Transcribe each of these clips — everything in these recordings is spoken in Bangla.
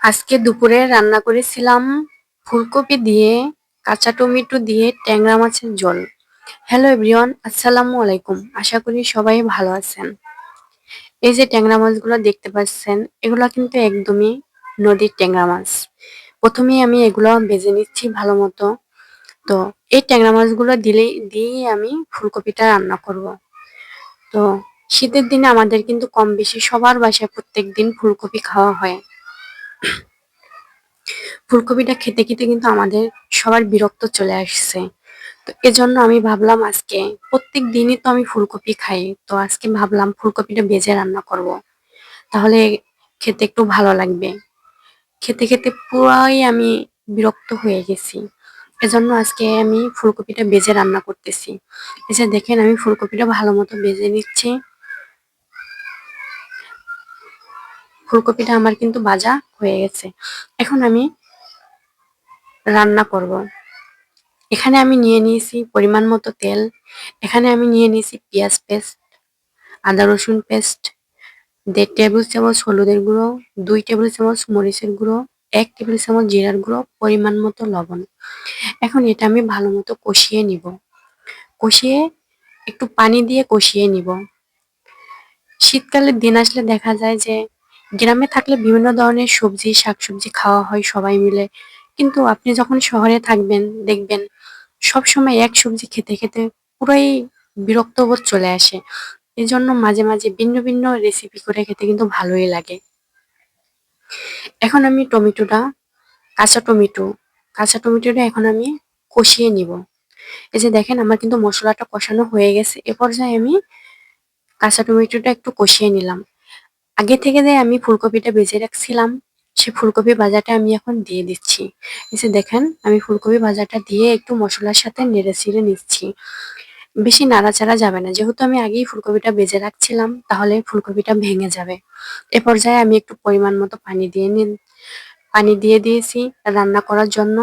আজকে দুপুরে রান্না করেছিলাম ফুলকপি দিয়ে, কাঁচা টমেটো দিয়ে, ট্যাংরা মাছের জল হ্যালো এভরিওয়ান আসসালামু আলাইকুম। আশা করি সবাই ভালো আছেন। এই যে ট্যাংরা মাছগুলো দেখতে পাচ্ছেন, এগুলো কিন্তু একদমই নদীর ট্যাংরা মাছ। প্রথমে আমি এগুলো বেজে নিচ্ছি ভালো মতো। তো এই ট্যাংরা মাছগুলো দিলেই দিয়েই আমি ফুলকপিটা রান্না করব। তো শীতের দিনে আমাদের কিন্তু কম বেশি সবার বাসায় প্রত্যেক দিন ফুলকপি খাওয়া হয়। ফুলকপিটা খেতে খেতে কিন্তু আমাদের সবার বিরক্ত চলে আসছে। তো এজন্য আমি ভাবলাম আজকে প্রত্যেক দিনই তো আমি ফুলকপি খাই, তো আজকে ভাবলাম ফুলকপিটা বেজে রান্না করব। তাহলে খেতে একটু ভালো লাগবে। খেতে খেতে পুরাই আমি বিরক্ত হয়ে গেছি। এজন্য আজকে আমি ফুলকপিটা বেজে রান্না করতেছি। এসে দেখেন আমি ফুলকপিটা ভালো মতো বেজে নিচ্ছি। ফুলকপিটা আমার কিন্তু ভাজা হয়ে গেছে। এখন আমি রান্না করব। এখানে আমি নিয়ে নিয়েছি পরিমাণ মতো তেল। এখানে আমি নিয়ে নিয়েছি পেঁয়াজ পেস্ট, আদা রসুন পেস্ট, দেড় টেবিল চামচ হলুদের গুঁড়ো, দুই টেবিল চামচ মরিচের গুঁড়ো, এক টেবিল চামচ জিরার গুঁড়ো, পরিমাণ মতো লবণ। এখন এটা আমি ভালো মতো কষিয়ে নিব। কষিয়ে একটু পানি দিয়ে কষিয়ে নিব। শীতকালের দিন আসলে দেখা যায় যে গ্রামে থাকলে বিভিন্ন ধরনের সবজি, শাকসবজি খাওয়া হয় সবাই মিলে। কিন্তু আপনি যখন শহরে থাকবেন, দেখবেন সব সময় এক সবজি খেতে খেতে পুরাই বিরক্তবোধ চলে আসে। এই জন্য মাঝে মাঝে ভিন্ন ভিন্ন রেসিপি করে খেতে কিন্তু ভালোই লাগে। এখন আমি টমেটোটা, কাঁচা টমেটো, কাঁচা টমেটোটা এখন আমি কষিয়ে নিব। এই যে দেখেন আমার কিন্তু মশলাটা কষানো হয়ে গেছে। এ পর্যায়ে আমি কাঁচা টমেটোটা একটু কষিয়ে নিলাম। আগে থেকে যে আমি ফুলকপিটা বেজে রাখছিলাম, সে ফুলকপি ভাজাটা আমি এখন দিয়ে দিচ্ছি। এসে দেখেন, আমি ফুলকপি ভাজাটা দিয়ে একটু মশলার সাথে নেড়ে ছিঁড়ে নিচ্ছি। বেশি নাড়াচাড়া যাবে না। যেহেতু আমি আগেই ফুলকপিটা বেজে রাখছিলাম, তাহলে ফুলকপিটা ভেঙে যাবে। এ পর্যায়ে আমি একটু পরিমাণ মতো পানি দিয়ে নিন পানি দিয়ে দিয়েছি রান্না করার জন্য।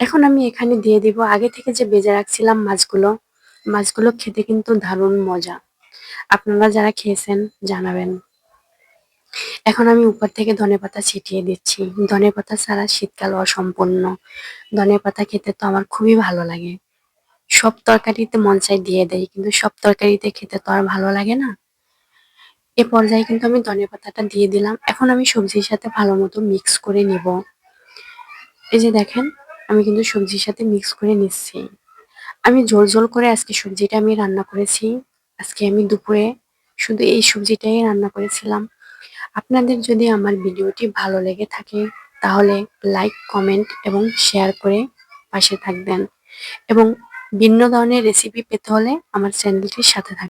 এখন আমি এখানে দিয়ে দিব, আগে থেকে যে বেজে রাখছিলাম মাছগুলো মাছগুলো খেতে কিন্তু দারুণ মজা। আপনারা যারা খেয়েছেন, জানাবেন। এখন আমি উপর থেকে ধনেপাতা ছিটিয়ে দিচ্ছি। ধনেপাতা ছাড়া শীতকাল অসম্পূর্ণ। ধনেপাতা খেতে তো আমার খুবই ভালো লাগে। সব তরকারিতে মন চাই দিয়ে দেয় কিন্তু সব তরকারিতে খেতে তো আর ভালো লাগে না। এ পর্যায়ে কিন্তু আমি ধনেপাতাটা দিয়ে দিলাম। এখন আমি সবজির সাথে ভালো মতো মিক্স করে নিব। এই যে দেখেন, আমি কিন্তু সবজির সাথে মিক্স করে নিচ্ছি। আমি ঝোল ঝোল করে আজকে সবজিটা আমি রান্না করেছি। আজকে আমি দুপুরে শুধু এই সবজিটাই রান্না করেছিলাম। আপনাদের যদি আমার ভিডিওটি ভালো লেগে থাকে, তাহলে লাইক কমেন্ট এবং শেয়ার করে পাশে থাকবেন। এবং ভিন্ন ধরনের রেসিপি পেতে হলে আমার চ্যানেলটির সাথে থাকবেন।